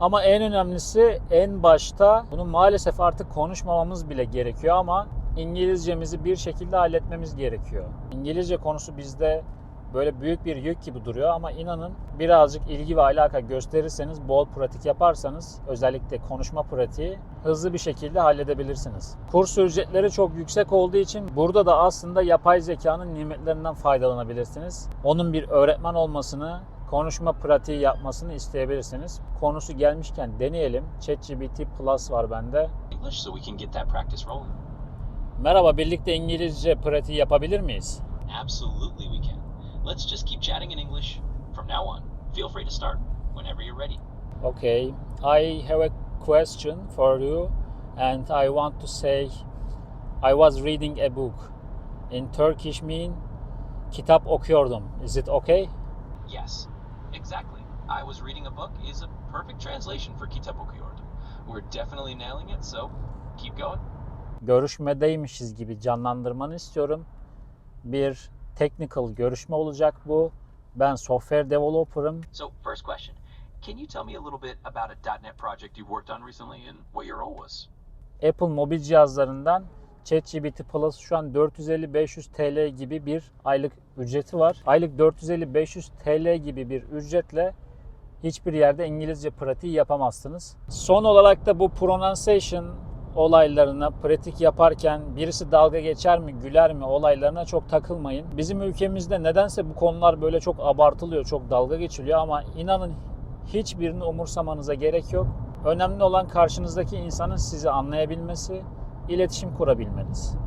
Ama en önemlisi en başta bunu maalesef artık konuşmamamız bile gerekiyor ama İngilizcemizi bir şekilde halletmemiz gerekiyor. İngilizce konusu bizde böyle büyük bir yük gibi duruyor ama inanın birazcık ilgi ve alaka gösterirseniz, bol pratik yaparsanız özellikle konuşma pratiği hızlı bir şekilde halledebilirsiniz. Kurs ücretleri çok yüksek olduğu için burada da aslında yapay zekanın nimetlerinden faydalanabilirsiniz. Onun bir öğretmen olmasını, konuşma pratiği yapmasını isteyebilirsiniz. Konusu gelmişken deneyelim. ChatGPT Plus var bende. English so we can get that practice rolling. Merhaba, birlikte İngilizce pratiği yapabilir miyiz? Absolutely we can. Let's just keep chatting in English. From now on, feel free to start whenever you're ready. Okay, I have a question for you, and I want to say I was reading a book. In Turkish mean kitap okuyordum. Is it okay? Yes, exactly. I was reading a book is a perfect translation for kitap okuyordum. We're definitely nailing it, so keep going. Görüşmedeymişiz gibi canlandırmanı istiyorum. Bir technical görüşme olacak bu. Ben software developer'ım. So, first question. Can you tell me a little bit about a .NET project you worked on recently and what your role was? Apple mobil cihazlarından ChatGPT Plus şu an 450-500 TL gibi bir aylık ücreti var. Aylık 450-500 TL gibi bir ücretle hiçbir yerde İngilizce pratiği yapamazsınız. Son olarak da bu pronunciation olaylarına pratik yaparken birisi dalga geçer mi, güler mi olaylarına çok takılmayın. Bizim ülkemizde nedense bu konular böyle çok abartılıyor, çok dalga geçiliyor ama inanın hiçbirini umursamanıza gerek yok. Önemli olan karşınızdaki insanın sizi anlayabilmesi, iletişim kurabilmeniz.